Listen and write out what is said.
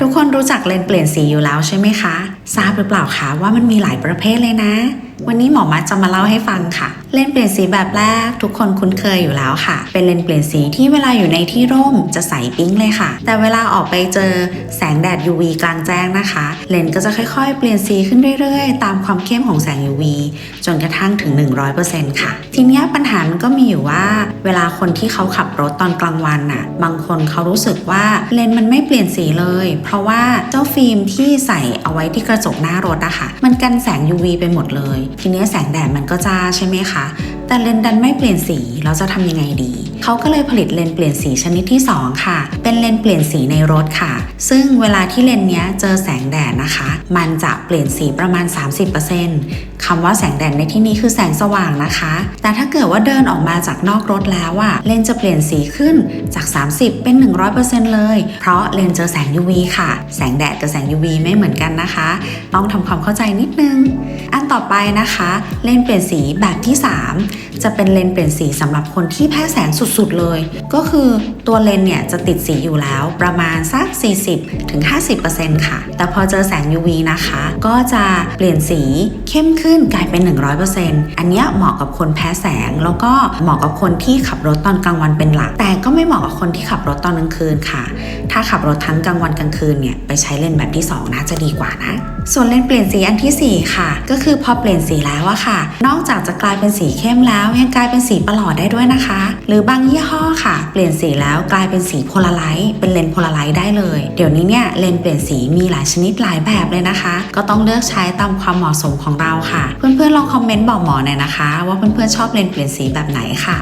ทุกคนรู้จักเลนส์เปลี่ยนสีอยู่แล้วใช่ไหมคะ ทราบหรือเปล่าคะว่ามันมีหลายประเภทเลยนะ วันนี้หมอมัดจะมาเล่าให้ฟังค่ะ เลนส์เปลี่ยนสีแบบแรกทุกคนคุ้นเคยอยู่แล้วค่ะ เป็นเลนส์เปลี่ยนสีที่เวลาอยู่ในที่ร่มจะใสปิ๊งเลยค่ะ แต่เวลาออกไปเจอแสงแดด UV กลางแจ้งนะคะ เลนส์ก็จะค่อยๆ เปลี่ยนสีขึ้นเรื่อยๆ ตามความเข้มของแสง UV จนกระทั่งถึง 100%ค่ะ ทีนี้ปัญหามันก็มีอยู่ว่า เวลาคนที่เขาขับรถตอนกลางวันน่ะ บางคนเขารู้สึกว่าเลนส์มันไม่เปลี่ยนสีเลย เพราะว่าเจ้าฟิล์มที่ใส่เอาไว้ที่กระจกหน้ารถอะค่ะ มันกันแสง UV ไปหมดเลยทีเนี้แสงแดดมันก็จ้าใช่ไหมคะ แต่เลนดันไม่เปลี่ยนสีเราจะทำยังไงดี เขาก็เลยผลิตเลนเปลี่ยนสีชนิดที่ 2 ค่ะ เป็นเลนเปลี่ยนสีในรถค่ะ ซึ่งเวลาที่เลนเนี้ยเจอแสงแดดนะคะ มันจะเปลี่ยนสีประมาณ 30%คำว่าแสงแดดในที่นี้คือแสงสว่างนะคะ แต่ถ้าเกิดว่าเดินออกมาจากนอกรถแล้วอะเลนจะเปลี่ยนสีขึ้นจาก 30 เป็น 100%เลย เพราะเลนเจอแสง UV ค่ะ แสงแดดกับแสง UV ไม่เหมือนกันนะคะ ต้องทำความเข้าใจนิดนึง อันต่อไปนะคะ เลนเปลี่ยนสีแบบที่ 3จะเป็นเลนเปลี่ยนสีสำหรับคนที่แพ้แสงสุดๆเลย ก็คือตัวเลนเนี่ยจะติดสีอยู่แล้วประมาณสัก 40-50%ค่ะ แต่พอเจอแสง UV นะคะ ก็จะเปลี่ยนสีเข้มขึ้นกลายเป็น 100%อันเนี้เหมาะกับคนแพ้แสงแล้วก็เหมาะกับคนที่ขับรถตอนกลางวันเป็นหลัก แต่ก็ไม่เหมาะกับคนที่ขับรถตอนกลางคืนค่ะ ถ้าขับรถทั้งกลางวันกลางคืนเนี่ยไปใช้เลนแบบที่ 2 น่าจะดีกว่านะ ส่วนเลนเปลี่ยนสีอันทีสี่4 ค่ะ ก็คือพอเปลี่ยนสีแล้วอะค่ะ นอกจากจะกลายเป็นสีเข้มแล้วยังกลายเป็นสีประหลอดได้ด้วยนะคะ หรือบางยี่ห้อค่ะ เปลี่ยนสีแล้วกลายเป็นสีโพลาไรต์เป็นเลนโพลาไรต์ได้เลย เดี๋ยวนี้เนี่ยเลนเปลี่ยนสีมีหลายชนิดหลายแบบเลยนะคะ ก็ต้องเลือกใช้ตามความเหมาะสมของเราค่ะ เพื่อนๆลองคอมเมนต์บอกหมอหน่อยนะคะ ว่าเพื่อนๆชอบเลนเปลี่ยนสีแบบไหนค่ะ